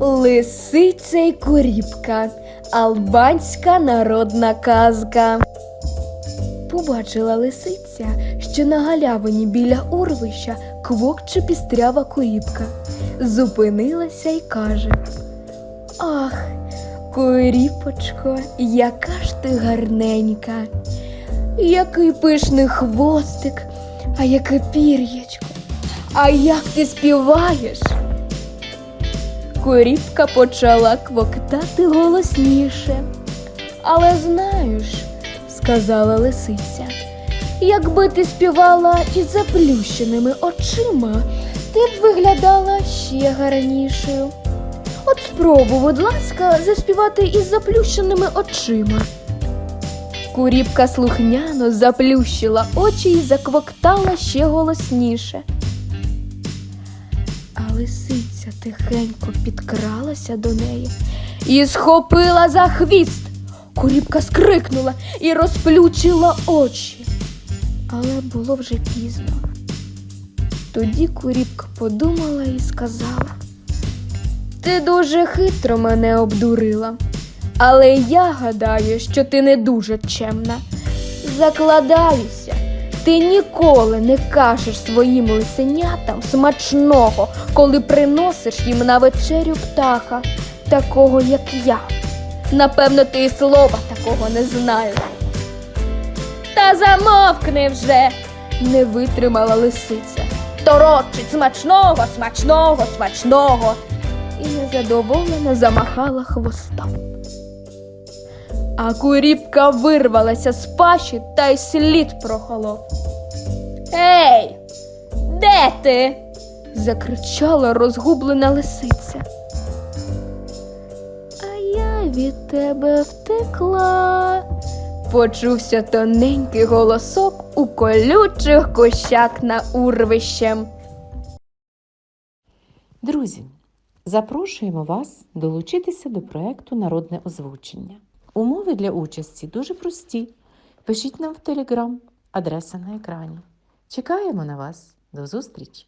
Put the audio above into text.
Лисиця й куріпка. Албанська народна казка. Побачила лисиця, що на галявині біля урвища квокче пістрява куріпка. Зупинилася й каже: Ах, куріпочко, яка ж ти гарненька, який пишний хвостик, а яке пір'ячко, а як ти співаєш? Куріпка почала квоктати голосніше. Але знаєш, сказала лисиця, якби ти співала із заплющеними очима, ти б виглядала ще гарнішою. От спробуй, будь ласка, заспівати із заплющеними очима. Куріпка слухняно заплющила очі і заквоктала ще голосніше. А лисиця тихенько підкралася до неї і схопила за хвіст. Куріпка скрикнула і розплющила очі. Але було вже пізно. Тоді куріпка подумала і сказала: Ти дуже хитро мене обдурила, але я гадаю, що ти не дуже чемна. Закладаюся, ти ніколи не кажеш своїм лисенятам смачного, коли приносиш їм на вечерю птаха, такого, як я. Напевно, ти і слова такого не знаєш. Та замовкни вже, не витримала лисиця. Торочить смачного, смачного, смачного. І незадоволено замахала хвостом. А куріпка вирвалася з пащі та й слід прохолов. Ей, де ти? закричала розгублена лисиця. А я від тебе втекла. Почувся тоненький голосок у колючих кущах на урвищем. Друзі, запрошуємо вас долучитися до проекту Народне озвучення. Умови для участі дуже прості. Пишіть нам в Телеграм, адреса на екрані. Чекаємо на вас. До зустрічі!